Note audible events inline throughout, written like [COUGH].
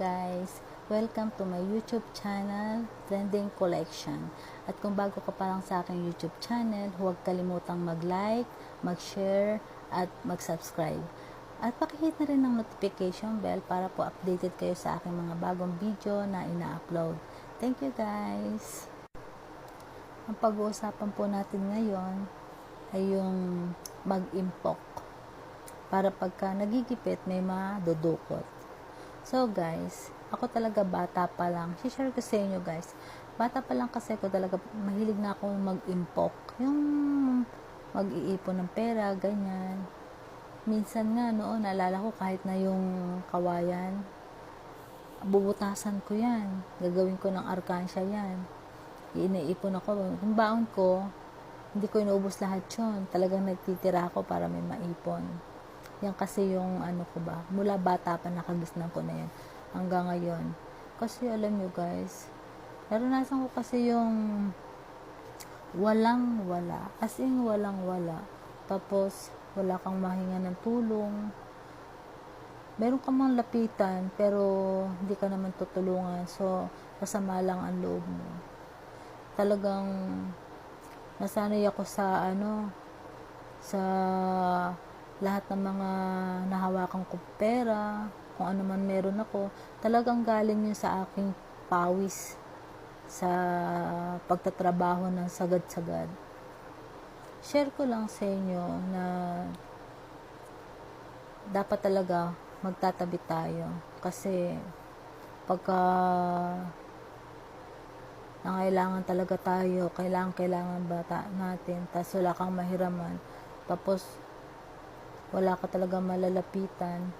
guys! Welcome to my YouTube channel, Trending Collection. At kung bago ka pa lang sa aking YouTube channel, huwag kalimutang mag-like, mag-share, at mag-subscribe. At pakihit na rin ng notification bell para po updated kayo sa aking mga bagong video na ina-upload. Thank you guys! Ang pag-uusapan po natin ngayon ay yung mag-impok para pagka nagigipit may madudukot. So guys, ako talaga bata pa lang. share ko sa inyo guys. Bata pa lang kasi ako talaga mahilig na ako mag-impok. Yung mag-iipon ng pera, ganyan. Minsan nga noon, naalala ko kahit na yung kawayan, bubutasan ko yan. Gagawin ko ng arkansya yan. Iniipon ako. Yung baon ko, hindi ko inuubos lahat yun. Talagang nagtitira ako para may maipon. Yan kasi yung ano ko ba, mula bata pa nakagisnan ko na yan hanggang ngayon. Kasi alam nyo guys, naranasan ko kasi yung walang wala. As in walang wala. Tapos wala kang mahinga ng tulong. Meron ka mang lapitan pero hindi ka naman tutulungan. So, masama lang ang loob mo. Talagang nasanay ako sa ano sa lahat ng mga nahawakan ko pera, kung ano man meron ako, talagang galing yun sa aking pawis sa pagtatrabaho ng sagad-sagad. Share ko lang sa inyo na dapat talaga magtatabi tayo kasi pagka nangailangan talaga tayo, kailangan kailangan bata natin, tapos wala kang mahiraman, tapos wala ka talaga malalapitan.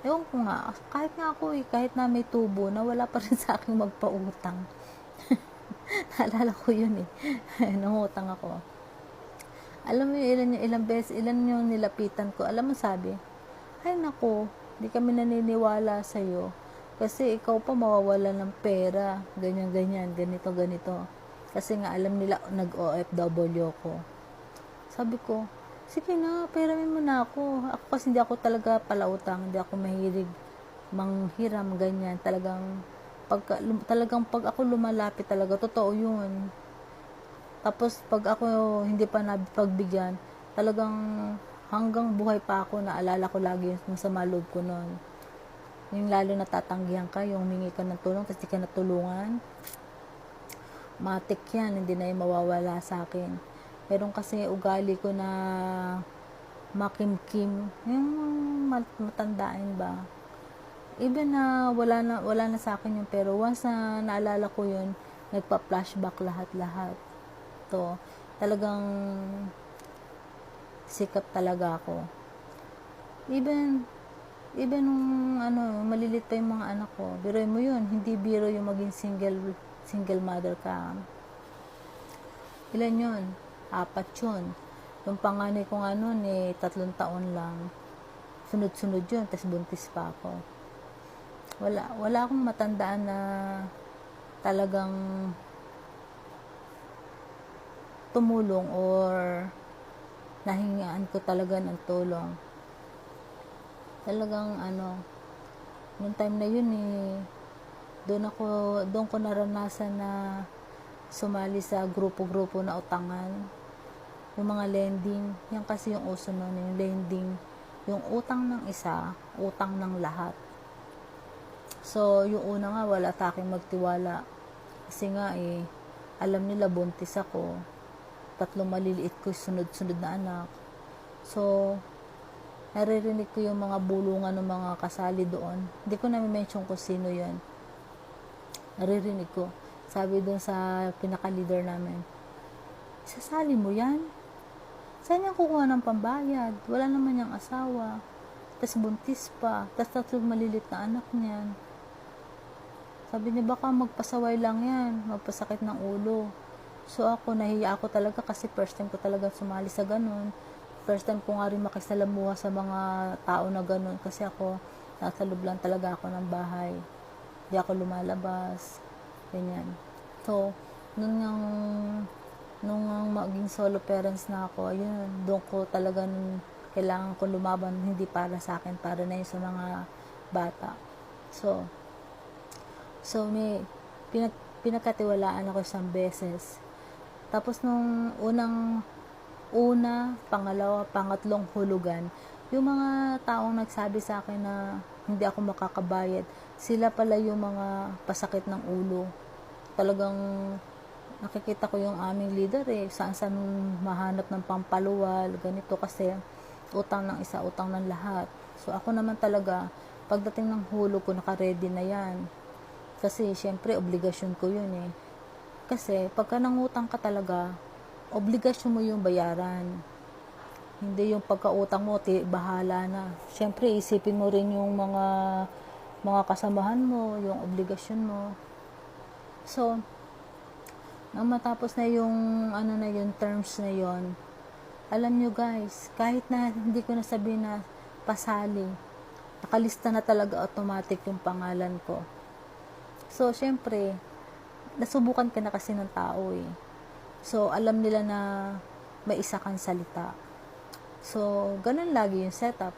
Ewan ko nga, kahit nga ako eh, kahit na may tubo, na wala pa rin [LAUGHS] sa akin magpautang. [LAUGHS] Naalala ko yun eh. [LAUGHS] Nangutang ako. Alam mo ilan yung ilang beses, ilan yung nilapitan ko. Alam mo sabi, ay nako, di kami naniniwala sa'yo. Kasi ikaw pa mawawala ng pera. Ganyan, ganyan, ganito, ganito. Kasi nga alam nila nag-OFW ko. Sabi ko, sige na, peramin mo na ako. Ako kasi hindi ako talaga palautang, hindi ako mahilig manghiram, ganyan. Talagang, pag, talagang pag ako lumalapit talaga, totoo yun. Tapos, pag ako hindi pa napagbigyan, talagang hanggang buhay pa ako, naalala ko lagi yung masama loob ko noon. Yung lalo natatanggihan ka, yung humingi ka ng tulong, kasi ka natulungan. Matik yan, hindi na yung mawawala sa akin meron kasi ugali ko na makimkim. Yung matandaan ba? Even na wala na wala na sa akin yung pero once na naalala ko yun nagpa-flashback lahat-lahat. To talagang sikap talaga ako. Even even nung ano malilit pa yung mga anak ko biro mo yun hindi biro yung maging single single mother ka. Ilan yun apat yun. Yung panganay ko nga noon, eh, tatlong taon lang. Sunod-sunod yun, tapos buntis pa ako. Wala, wala akong matandaan na talagang tumulong or nahingaan ko talaga ng tulong. Talagang ano, nung time na yun eh, doon ako, doon ko naranasan na sumali sa grupo-grupo na utangan yung mga lending, yan kasi yung uso nun, yung lending, yung utang ng isa, utang ng lahat. So, yung una nga, wala sa akin magtiwala. Kasi nga eh, alam nila buntis ako. Tatlong maliliit ko sunod-sunod na anak. So, naririnig ko yung mga bulungan ng mga kasali doon. Hindi ko na mention kung sino yon Naririnig ko. Sabi doon sa pinaka-leader namin, sasali mo yan? Saan niya kukuha ng pambayad? Wala naman niyang asawa. Tapos buntis pa. Tapos tatlong malilit na anak niyan. Sabi niya, baka magpasaway lang yan. Magpasakit ng ulo. So ako, nahiya ako talaga kasi first time ko talaga sumali sa ganun. First time ko nga rin makisalamuha sa mga tao na ganun. Kasi ako, nasa loob lang talaga ako ng bahay. Hindi ako lumalabas. Ganyan. So, nung yung nung maging solo parents na ako, ayun, doon ko talaga nung kailangan ko lumaban, hindi para sa akin, para na yun sa mga bata. So, So, may pinag, pinagkatiwalaan ako isang beses. Tapos, nung unang, una, pangalawa, pangatlong hulugan, yung mga taong nagsabi sa akin na hindi ako makakabayad, sila pala yung mga pasakit ng ulo. Talagang nakikita ko yung aming leader eh, saan saan mahanap ng pampaluwal, ganito kasi utang ng isa, utang ng lahat. So ako naman talaga, pagdating ng hulog ko, naka-ready na yan. Kasi syempre, obligasyon ko yun eh. Kasi pagka nangutang ka talaga, obligasyon mo yung bayaran. Hindi yung pagkautang mo, ti, bahala na. Syempre, isipin mo rin yung mga mga kasamahan mo, yung obligasyon mo. So, nang matapos na yung ano na yung terms na yon alam nyo guys kahit na hindi ko nasabi na pasali nakalista na talaga automatic yung pangalan ko. So syempre nasubukan ka na kasi ng tao eh. So alam nila na may isa kang salita. So ganun lagi yung setup.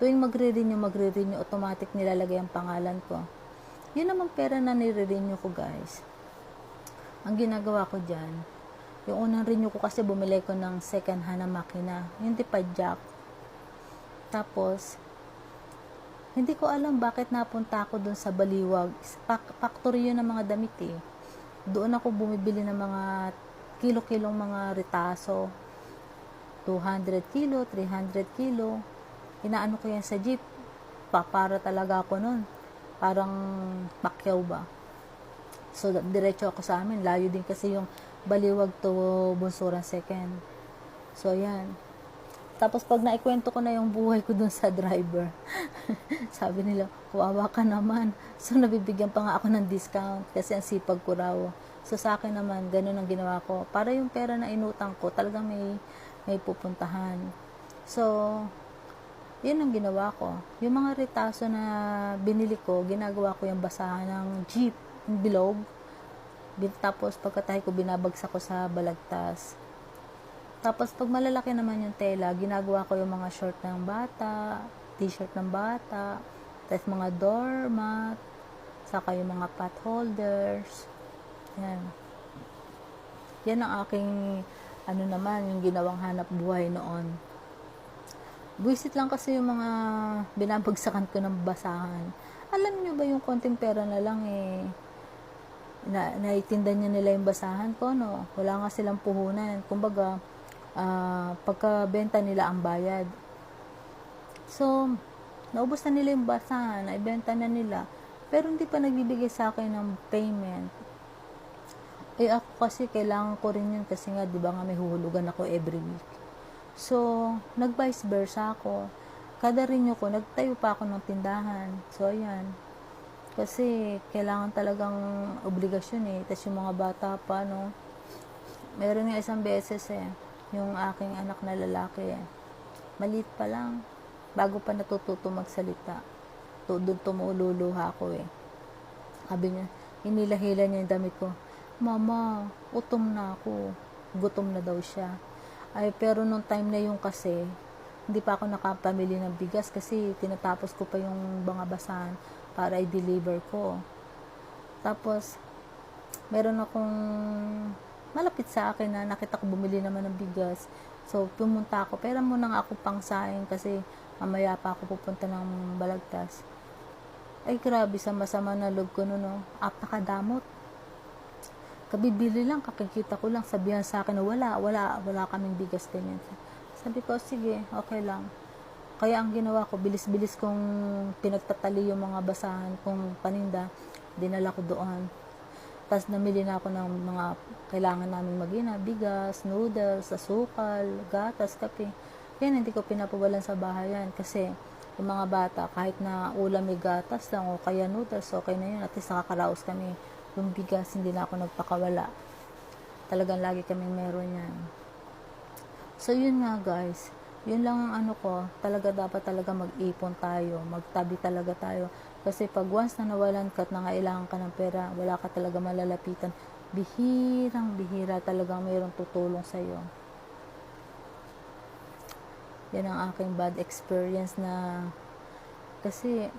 Tuwing magre-renew magre-renew automatic nilalagay ang pangalan ko. Yun naman pera na nire-renew ko guys ang ginagawa ko dyan, yung unang renew ko kasi bumili ko ng second hand na makina, yung tipad jack. Tapos, hindi ko alam bakit napunta ako dun sa Baliwag. Factory yun ng mga damit eh. Doon ako bumibili ng mga kilo-kilong mga ritaso. 200 kilo, 300 kilo. Inaano ko yan sa jeep. Pa, para talaga ako nun. Parang pakyaw ba. So, diretso ako sa amin. Layo din kasi yung baliwag to Bunsuran second. So, yan. Tapos, pag naikwento ko na yung buhay ko dun sa driver, [LAUGHS] sabi nila, wawa ka naman. So, nabibigyan pa nga ako ng discount kasi ang sipag ko raw. So, sa akin naman, ganun ang ginawa ko. Para yung pera na inutang ko, talagang may, may pupuntahan. So, yun ang ginawa ko. Yung mga retaso na binili ko, ginagawa ko yung basahan ng jeep bilog. Tapos pagkatahi ko binabagsak ko sa balagtas. Tapos pag malalaki naman yung tela, ginagawa ko yung mga short ng bata, t-shirt ng bata, tapos mga doormat, saka yung mga pot holders. Yan. Yan ang aking ano naman, yung ginawang hanap buhay noon. Buisit lang kasi yung mga binabagsakan ko ng basahan. Alam nyo ba yung konting pera na lang eh, na, naitinda niya nila yung basahan ko, no? Wala nga silang puhunan. Kumbaga, uh, pagkabenta nila ang bayad. So, naubos na nila yung basahan, naibenta na nila, pero hindi pa nagbibigay sa akin ng payment. Eh ako kasi kailangan ko rin yun kasi nga 'di ba nga may huhulugan ako every week. So, nag vice versa ako. Kada rin ko, nagtayo pa ako ng tindahan. So, ayan, kasi, kailangan talagang obligasyon eh. Tapos yung mga bata pa, no. Meron nga isang beses eh, yung aking anak na lalaki eh. Maliit pa lang. Bago pa natututo magsalita. Doon tumululuha ako eh. Sabi niya, inilahila niya yung damit ko. Mama, utom na ako. Gutom na daw siya. Ay, pero nung time na yung kasi, hindi pa ako nakapamili ng bigas kasi tinatapos ko pa yung mga basahan para i-deliver ko. Tapos, meron akong malapit sa akin na nakita ko bumili naman ng bigas. So, pumunta ako. Pero muna nga ako pang saing kasi mamaya pa ako pupunta ng balagtas. Ay, grabe, sa masama na loob ko no, no. Apakadamot. Kabibili lang, kakikita ko lang, sabihan sa akin na wala, wala, wala kaming bigas ganyan. Sabi ko, sige, okay lang. Kaya ang ginawa ko, bilis-bilis kong pinagtatali yung mga basahan kong paninda, dinala ko doon. Tapos namili na ako ng mga kailangan namin magina, bigas, noodles, asukal, gatas, kape. Yan, hindi ko pinapawalan sa bahay yan kasi yung mga bata, kahit na ulam may gatas lang o kaya noodles, okay na yun. At least nakakaraos kami. Yung bigas, hindi na ako nagpakawala. Talagang lagi kaming meron yan. So, yun nga guys yun lang ang ano ko, talaga dapat talaga mag-ipon tayo, magtabi talaga tayo. Kasi pag once na nawalan ka at nangailangan ka ng pera, wala ka talaga malalapitan, bihirang bihira talagang mayroong tutulong sa iyo. Yan ang aking bad experience na kasi